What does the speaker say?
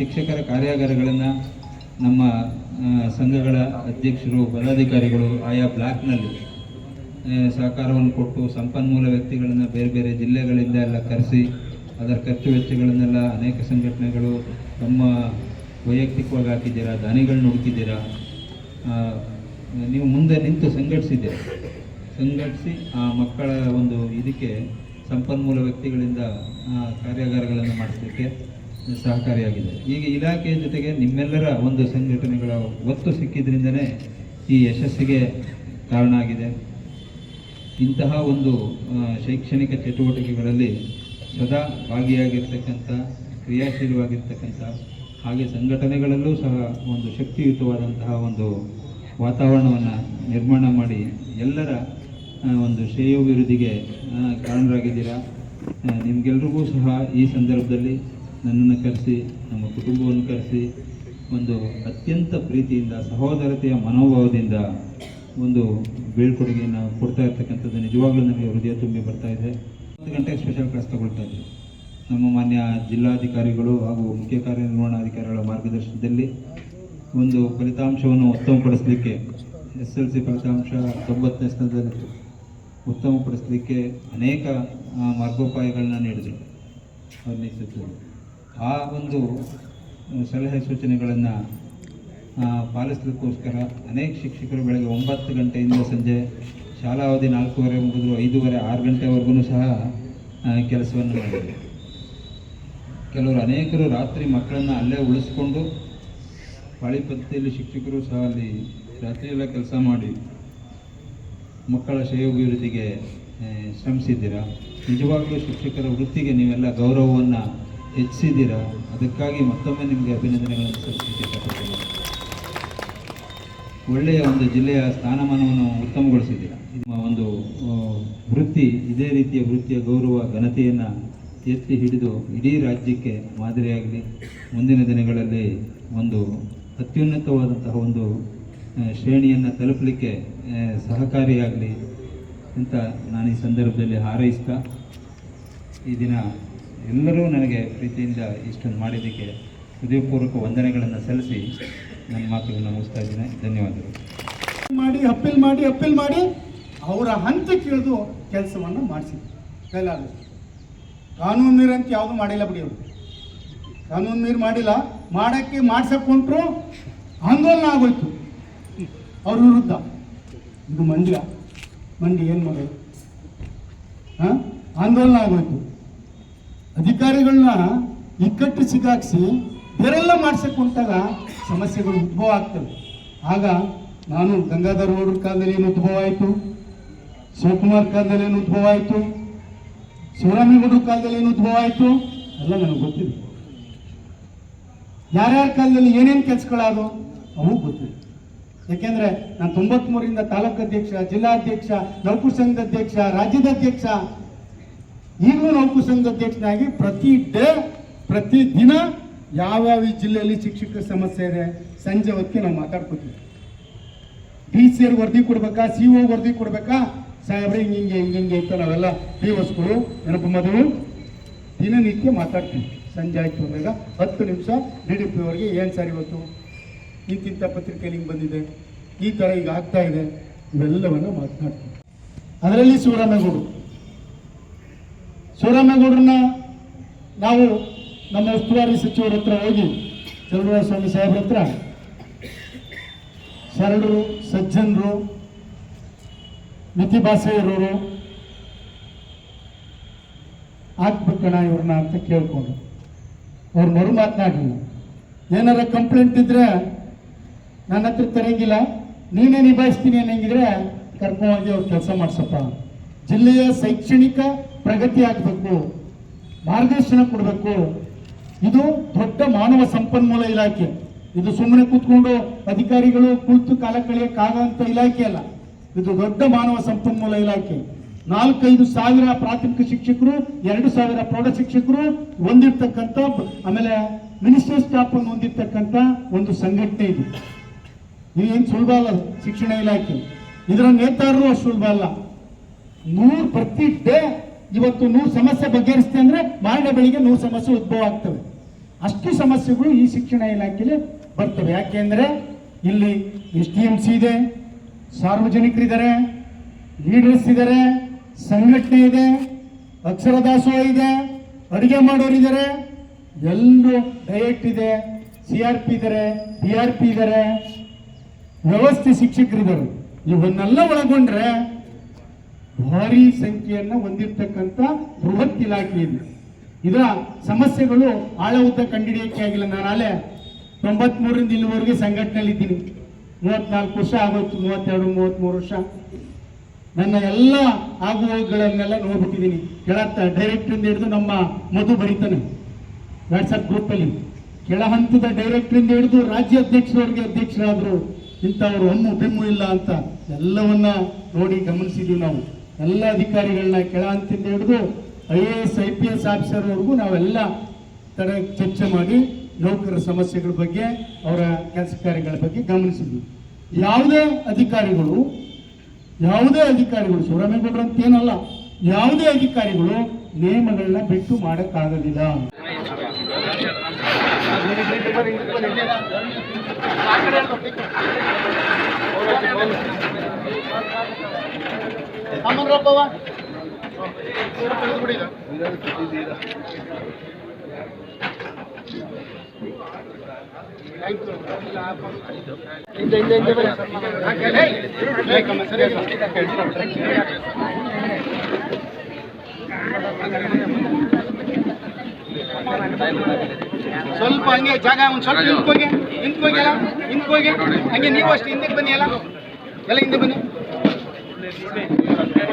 ಶಿಕ್ಷಕರ ಕಾರ್ಯಾಗಾರಗಳನ್ನು ನಮ್ಮ ಸಂಘಗಳ ಅಧ್ಯಕ್ಷರು, ಪದಾಧಿಕಾರಿಗಳು ಆಯಾ ಬ್ಲಾಕ್ನಲ್ಲಿ ಸಹಕಾರವನ್ನು ಕೊಟ್ಟು ಸಂಪನ್ಮೂಲ ವ್ಯಕ್ತಿಗಳನ್ನು ಬೇರೆ ಬೇರೆ ಜಿಲ್ಲೆಗಳಿಂದ ಎಲ್ಲ ಕರೆಸಿ, ಅದರ ಖರ್ಚು ವೆಚ್ಚಗಳನ್ನೆಲ್ಲ ಅನೇಕ ಸಂಘಟನೆಗಳು ತಮ್ಮ ವೈಯಕ್ತಿಕವಾಗಿ ಹಾಕಿದ್ದೀರಾ, ದಾನಿಗಳನ್ನ ಹುಡುಕಿದ್ದೀರಾ ನೀವು ಮುಂದೆ ನಿಂತು ಸಂಘಟಿಸಿದ್ದೀರ? ಸಂಘಟಿಸಿ ಆ ಮಕ್ಕಳ ಒಂದು ಇದಕ್ಕೆ ಸಂಪನ್ಮೂಲ ವ್ಯಕ್ತಿಗಳಿಂದ ಕಾರ್ಯಾಗಾರಗಳನ್ನು ಮಾಡಿಸಲಿಕ್ಕೆ ಸಹಕಾರಿಯಾಗಿದೆ. ಈಗ ಇಲಾಖೆಯ ಜೊತೆಗೆ ನಿಮ್ಮೆಲ್ಲರ ಒಂದು ಸಂಘಟನೆಗಳ ಒತ್ತು ಸಿಕ್ಕಿದ್ರಿಂದನೇ ಈ ಯಶಸ್ಸಿಗೆ ಕಾರಣ ಆಗಿದೆ. ಇಂತಹ ಒಂದು ಶೈಕ್ಷಣಿಕ ಚಟುವಟಿಕೆಗಳಲ್ಲಿ ಸದಾ ಭಾಗಿಯಾಗಿರ್ತಕ್ಕಂಥ, ಕ್ರಿಯಾಶೀಲವಾಗಿರ್ತಕ್ಕಂಥ ಹಾಗೆ ಸಂಘಟನೆಗಳಲ್ಲೂ ಸಹ ಒಂದು ಶಕ್ತಿಯುತವಾದಂತಹ ಒಂದು ವಾತಾವರಣವನ್ನು ನಿರ್ಮಾಣ ಮಾಡಿ ಎಲ್ಲರ ಒಂದು ಶ್ರೇಯೋಭಿವೃದ್ಧಿಗೆ ಕಾರಣರಾಗಿದ್ದೀರಾ? ನಿಮ್ಗೆಲ್ರಿಗೂ ಸಹ ಈ ಸಂದರ್ಭದಲ್ಲಿ ನನ್ನನ್ನು ಕರೆಸಿ, ನಮ್ಮ ಕುಟುಂಬವನ್ನು ಕರೆಸಿ, ಒಂದು ಅತ್ಯಂತ ಪ್ರೀತಿಯಿಂದ, ಸಹೋದರತೆಯ ಮನೋಭಾವದಿಂದ ಒಂದು ಬೀಳ್ಕೊಡುಗೆಯನ್ನು ಕೊಡ್ತಾ ಇರ್ತಕ್ಕಂಥದ್ದು ನಿಜವಾಗ್ಲೂ ನನಗೆ ಹೃದಯ ತುಂಬಿ ಬರ್ತಾ ಇದೆ. ಹತ್ತು ಗಂಟೆಗೆ ಸ್ಪೆಷಲ್ ಕ್ಲಾಸ್ ತಗೊಳ್ತಾ ನಮ್ಮ ಮಾನ್ಯ ಜಿಲ್ಲಾಧಿಕಾರಿಗಳು ಹಾಗೂ ಮುಖ್ಯ ಕಾರ್ಯನಿರ್ವಹಣಾಧಿಕಾರಿಗಳ ಮಾರ್ಗದರ್ಶನದಲ್ಲಿ ಒಂದು ಫಲಿತಾಂಶವನ್ನು ಉತ್ತಮಪಡಿಸಲಿಕ್ಕೆ, ಎಸ್ ಎಲ್ ಸಿ ಫಲಿತಾಂಶ ತೊಂಬತ್ತನೇ ಸ್ಥಾನದಲ್ಲಿತ್ತು ಉತ್ತಮಪಡಿಸಲಿಕ್ಕೆ ಅನೇಕ ಮಾರ್ಗೋಪಾಯಗಳನ್ನ ನೀಡಿದರು. ನೇತೃತ್ವದಲ್ಲಿ ಆ ಒಂದು ಸಲಹೆ ಸೂಚನೆಗಳನ್ನು ಪಾಲಿಸಲಿಕ್ಕೋಸ್ಕರ ಅನೇಕ ಶಿಕ್ಷಕರು ಬೆಳಗ್ಗೆ ಒಂಬತ್ತು ಗಂಟೆಯಿಂದ ಸಂಜೆ ಶಾಲಾ ಅವಧಿ ನಾಲ್ಕೂವರೆ ಮುಗಿದ್ರು, ಐದೂವರೆ, ಆರು ಗಂಟೆವರೆಗೂ ಸಹ ಕೆಲಸವನ್ನು ಮಾಡಿದರು. ಕೆಲವರು ಅನೇಕರು ರಾತ್ರಿ ಮಕ್ಕಳನ್ನು ಅಲ್ಲೇ ಉಳಿಸ್ಕೊಂಡು, ಪಾಳಿ ಪದ್ಧತಿಯಲ್ಲಿ ಶಿಕ್ಷಕರು ಸಹ ಅಲ್ಲಿ ರಾತ್ರಿಯೆಲ್ಲ ಕೆಲಸ ಮಾಡಿ, ಮಕ್ಕಳ ಶ್ರೇಯೋಭಿವೃದ್ಧಿಗೆ ಶ್ರಮಿಸಿದ್ದೀರಾ? ನಿಜವಾಗ್ಲೂ ಶಿಕ್ಷಕರ ವೃತ್ತಿಗೆ ನೀವೆಲ್ಲ ಗೌರವವನ್ನು ಹೆಚ್ಚಿಸಿದ್ದೀರಾ ಅದಕ್ಕಾಗಿ ಮತ್ತೊಮ್ಮೆ ನಿಮಗೆ ಅಭಿನಂದನೆಗಳನ್ನು ಸಲ್ಲಿಸಲಿಕ್ಕೆ ಒಳ್ಳೆಯ ಒಂದು ಜಿಲ್ಲೆಯ ಸ್ಥಾನಮಾನವನ್ನು ಉತ್ತಮಗೊಳಿಸಿದ್ದೀರಾ? ನಿಮ್ಮ ಒಂದು ವೃತ್ತಿ, ಇದೇ ರೀತಿಯ ವೃತ್ತಿಯ ಗೌರವ, ಘನತೆಯನ್ನು ಎತ್ತಿ ಹಿಡಿದು ಇಡೀ ರಾಜ್ಯಕ್ಕೆ ಮಾದರಿಯಾಗಲಿ, ಮುಂದಿನ ದಿನಗಳಲ್ಲಿ ಒಂದು ಅತ್ಯುನ್ನತವಾದಂತಹ ಒಂದು ಶ್ರೇಣಿಯನ್ನು ತಲುಪಲಿಕ್ಕೆ ಸಹಕಾರಿಯಾಗಲಿ ಅಂತ ನಾನು ಈ ಸಂದರ್ಭದಲ್ಲಿ ಹಾರೈಸ್ತಾ ಈ ದಿನ ಎಲ್ಲರೂ ನನಗೆ ಪ್ರೀತಿಯಿಂದ ಇಷ್ಟೊಂದು ಮಾಡಿದ್ದಕ್ಕೆ ಹೃದಯಪೂರ್ವಕ ವಂದನೆಗಳನ್ನು ಸಲ್ಲಿಸಿ ನನ್ನ ಮಾತುಗಳನ್ನ ಮುಗಿಸ್ತಾ ಇದ್ದೇನೆ. ಧನ್ಯವಾದಗಳು. ಮಾಡಿ, ಅಪ್ಪೀಲ್ ಮಾಡಿ ಅಪ್ಪೀಲ್ ಮಾಡಿ, ಅವರ ಹಂತಕ್ಕೆ ಕೇಳಿದು ಕೆಲಸವನ್ನು ಮಾಡಿಸಿ ಕೈಲಾದ ಕಾನೂನು ಮೀರಂತ ಯಾವುದು ಮಾಡಿಲ್ಲ ಬಿಡಿ ಅವರು. ಕಾನೂನು ನೀರು ಮಾಡಿಲ್ಲ, ಮಾಡೋಕ್ಕೆ ಮಾಡ್ಸಕ್ಕೆ ಹೊಂಟ್ರು ಆಂದೋಲನ ಆಗೋಯ್ತು. ಅವ್ರ ವಿರುದ್ಧ. ಇದು ಮಂಡ್ಯ. ಮಂಡ್ಯ ಏನು ಮಾಡೋದು? ಹಾಂ? ಆಂದೋಲನ ಆಗೋಯ್ತು. ಅಧಿಕಾರಿಗಳನ್ನ ಇಕ್ಕಟ್ಟು ಸಿಗಾಕ್ಸಿ ಬೇರೆಲ್ಲ ಮಾಡ್ಸಕ್ಕೆ ಸಮಸ್ಯೆಗಳು ಉದ್ಭವ ಆಗ್ತವೆ ಆಗ ನಾನು ಗಂಗಾಧರ ಗೌಡ್ರ ಕಾಲದಲ್ಲಿ ಏನು ಉದ್ಭವ ಆಯಿತು ಶಿವಕುಮಾರ್ ಕಾಲದಲ್ಲಿ ಏನು ಉದ್ಭವ ಆಯಿತು ಶಿವರಾಮೇಗೌಡರ ಕಾಲದಲ್ಲಿ ಏನು ಉದ್ಭವ ಆಯಿತು ಎಲ್ಲ ನನಗೆ ಗೊತ್ತಿದೆ. ಯಾರ್ಯಾರ ಕಾಲದಲ್ಲಿ ಏನೇನು ಕೆಲಸಗಳಾದವು? ಅವು ಗೊತ್ತಿದೆ. ಯಾಕೆಂದ್ರೆ ನಾನು ತೊಂಬತ್ಮೂರಿಂದ ತಾಲೂಕು ಅಧ್ಯಕ್ಷ ಜಿಲ್ಲಾಧ್ಯಕ್ಷ ನೌಕರ ಸಂಘದ ಅಧ್ಯಕ್ಷ, ರಾಜ್ಯದ ಅಧ್ಯಕ್ಷ ಈಗಲೂ ನಾವು ಸಂಘದ ಅಧ್ಯಕ್ಷನಾಗಿ ಪ್ರತಿ ಡೇ, ಪ್ರತಿ ದಿನ ಯಾವ್ಯಾವ ಜಿಲ್ಲೆಯಲ್ಲಿ ಶಿಕ್ಷಕರ ಸಮಸ್ಯೆ ಇದೆ, ಸಂಜೆ ಹೊತ್ತಿಗೆ ನಾವು ಮಾತಾಡ್ಕೋತೀವಿ. ಡಿ ಸಿ ಅವ್ರಿಗೆ ವರದಿ ಕೊಡ್ಬೇಕಾ, ಸಿ ಒ ವರದಿ ಕೊಡ್ಬೇಕಾ? ಸಾಹೇಬ್ರೆ, ಹಿಂಗೆ ಹಿಂಗೆ ಹಿಂಗೆ ಹಿಂಗೆ ಅಂತ ನಾವೆಲ್ಲ ಡಿ ಒಸ್ಗಳು ನೆನಪು ಮೊದಲು ದಿನನಿತ್ಯ ಮಾತಾಡ್ತೀವಿ. ಸಂಜೆ ಆಯಿತು ಅಂದಾಗ ಹತ್ತು ನಿಮಿಷ ಡಿ ಡಿ ಪಿ ಅವ್ರಿಗೆ ಏನು ಸರ್ ಇವತ್ತು? ಇಂತಿಂಥ ಪತ್ರಿಕೆಯಲ್ಲಿ ಹಿಂಗೆ ಬಂದಿದೆ, ಈ ಥರ ಈಗ ಆಗ್ತಾ ಇದೆ, ಇವೆಲ್ಲವನ್ನು ಮಾತನಾಡ್ತೀವಿ. ಅದರಲ್ಲಿ ಶಿವರಾಮೇಗೌಡರು ಶಿವರಾಮೇಗೌಡರನ್ನ ನಾವು ನಮ್ಮ ಉಸ್ತುವಾರಿ ಸಚಿವರ ಹತ್ರ ಹೋಗಿ ಚಂದ್ರರಾಜ ಸ್ವಾಮಿ ಸಾಹೇಬ್ರ ಹತ್ರ ಶರಣರು, ಸಜ್ಜನರು, ಮಿತಿ ಭಾಷೆ ಇರೋರು ಇವ್ರನ್ನ ಅಂತ ಕೇಳ್ಕೊಂಡು. ಅವ್ರು ಮರು ಮಾತನಾಡಲಿಲ್ಲ ಏನಾರ ಕಂಪ್ಲೇಂಟ್ ಇದ್ರೆ ನನ್ನ ಹತ್ರ ತರಂಗಿಲ್ಲ. ನೀನೇ ನಿಭಾಯಿಸ್ತೀನಿ ಅನ್ನಂಗಿದ್ರೆ ಕರ್ಕೊಂಡೋಗಿ ಅವ್ರು ಕೆಲಸ ಮಾಡ್ಸಪ್ಪ. ಜಿಲ್ಲೆಯ ಶೈಕ್ಷಣಿಕ ಪ್ರಗತಿ ಆಗಬೇಕು ಮಾರ್ಗದರ್ಶನ ಕೊಡಬೇಕು. ಇದು ದೊಡ್ಡ ಮಾನವ ಸಂಪನ್ಮೂಲ ಇಲಾಖೆ. ಇದು ಸುಮ್ಮನೆ ಕೂತ್ಕೊಂಡು ಅಧಿಕಾರಿಗಳು ಕುಳಿತು ಕಾಲ ಕಳೆಯಕ್ಕಾಗಂತ ಇಲಾಖೆ ಅಲ್ಲ. ಇದು ದೊಡ್ಡ ಮಾನವ ಸಂಪನ್ಮೂಲ ಇಲಾಖೆ. ನಾಲ್ಕೈದು ಸಾವಿರ ಪ್ರಾಥಮಿಕ ಶಿಕ್ಷಕರು, ಎರಡು ಸಾವಿರ ಪ್ರೌಢ ಶಿಕ್ಷಕರು ಹೊಂದಿರ್ತಕ್ಕಂಥ ಆಮೇಲೆ ಮಿನಿಸ್ಟರ್ ಸ್ಟಾಫ್ ಅನ್ನು ಹೊಂದಿರ್ತಕ್ಕಂಥ ಒಂದು ಸಂಘಟನೆ ಇದು. ಇದೇನು ಸುಲಭ ಅಲ್ಲ ಶಿಕ್ಷಣ ಇಲಾಖೆ. ಇದರ ನೇತಾರರು ಅಷ್ಟು ಸುಲಭ ಅಲ್ಲ. ನೂರು ಪ್ರತಿ ಡೇ ಇವತ್ತು ನೂರು ಸಮಸ್ಯೆ ಬಗೆಹರಿಸ್ತೆ ಅಂದ್ರೆ ಮಾರನೇ ಬೆಳಿಗ್ಗೆ ನೂರು ಸಮಸ್ಯೆ ಉದ್ಭವ ಆಗ್ತವೆ. ಅಷ್ಟು ಸಮಸ್ಯೆಗಳು ಈ ಶಿಕ್ಷಣ ಇಲಾಖೆಯಲ್ಲಿ ಬರ್ತವೆ. ಯಾಕೆಂದ್ರೆ ಇಲ್ಲಿ ಎಸ್ ಡಿ ಎಂ ಸಿ ಇದೆ, ಸಾರ್ವಜನಿಕರಿದ್ದಾರೆ, ಲೀಡರ್ಸ್ ಇದ್ದಾರೆ, ಸಂಘಟನೆ ಇದೆ ಅಕ್ಷರ ದಾಸೋಹ ಇದೆ, ಅಡುಗೆ ಮಾಡೋರಿದ್ದಾರೆ ಎಲ್ಲರೂ ಡಯಟ್ ಇದೆ, ಸಿ ಆರ್ ಪಿ ಇದ್ದಾರೆ, ಬಿ ಆರ್ ಪಿ ಇದ್ದಾರೆ, ವ್ಯವಸ್ಥೆ ಶಿಕ್ಷಕರಿದ್ದಾರೆ. ಇವನ್ನೆಲ್ಲ ಒಳಗೊಂಡ್ರೆ ಭಾರಿ ಸಂಖ್ಯೆಯನ್ನು ಹೊಂದಿರತಕ್ಕಂಥ ಬೃಹತ್ ಇಲಾಖೆ ಇದೆ. ಇದರ ಸಮಸ್ಯೆಗಳು ಆಳ ಉದ್ದ ಕಂಡಿಡಿಯಕ್ಕೆ ಆಗಿಲ್ಲ ನಾನು ತೊಂಬತ್ ತೊಂಬತ್ಮೂರರಿಂದ ಇಲ್ಲಿವರೆಗೆ ಸಂಘಟನೆಯಲ್ಲಿ ಇದ್ದೀನಿ ಮೂವತ್ನಾಲ್ಕು ವರ್ಷ ಆಗೋಯ್ತು, ಮೂವತ್ತೆರಡು ಮೂವತ್ತ್ಮೂರು ವರ್ಷ. ನನ್ನ ಎಲ್ಲ ಆಗುವಗಳನ್ನೆಲ್ಲ ನೋಡ್ಬಿಟ್ಟಿದ್ದೀನಿ. ಕೆಳತ್ತ ಡೈರೆಕ್ಟ್ರಿಂದ ಹಿಡಿದು ನಮ್ಮ ಮಧು ಬರೀತಾನೆ. ವಾಟ್ಸಪ್ ಗ್ರೂಪಲ್ಲಿ ಕೆಳ ಹಂತದ ಡೈರೆಕ್ಟ್ರಿಂದ ಹಿಡಿದು ರಾಜ್ಯ ಅಧ್ಯಕ್ಷರವರೆಗೆ ಅಧ್ಯಕ್ಷರಾದರು. ಇಂಥವ್ರು ಹಮ್ಮು ಬೆಮ್ಮು ಇಲ್ಲ ಅಂತ ಎಲ್ಲವನ್ನ ನೋಡಿ ಗಮನಿಸಿದ್ದೀವಿ ನಾವು. ಎಲ್ಲ ಅಧಿಕಾರಿಗಳನ್ನ ಕೆಳ ಹಂತದಿಂದ ಹಿಡಿದು I A S, I P S ಆಫೀಸರ್ವರೆಗೂ ನಾವೆಲ್ಲ ತಡೆ ಚರ್ಚೆ ಮಾಡಿ ನೌಕರರ ಸಮಸ್ಯೆಗಳ ಬಗ್ಗೆ, ಅವರ ಕೆಲಸ ಕಾರ್ಯಗಳ ಬಗ್ಗೆ ಗಮನಿಸಿದ್ವಿ. ಯಾವುದೇ ಅಧಿಕಾರಿಗಳು ಯಾವುದೇ ಅಧಿಕಾರಿಗಳು, ಶಿವರಾಮೇಗೌಡರು ಅಂತ ಏನಲ್ಲ, ಯಾವುದೇ ಅಧಿಕಾರಿಗಳು ನಿಯಮಗಳನ್ನ ಬಿಟ್ಟು ಮಾಡಕ್ಕಾಗೋದಿಲ್ಲ. ಸ್ವಲ್ಪ ಹಂಗೆ ಜಾಗ ಒಂದು ಸ್ವಲ್ಪ ನಿಂತ್ಕೋಗಿ ನಿಂತ್ಕೋಗಿ ಎಲ್ಲ ನಿಂತ್ಕೋಗಿ ಹಂಗೆ. ನೀವು ಅಷ್ಟು ಹಿಂದಕ್ಕೆ ಬನ್ನಿ ಎಲ್ಲ ಎಲ್ಲ ಹಿಂದೆ ಬನ್ನಿ. ಇಲ್ಲಿ.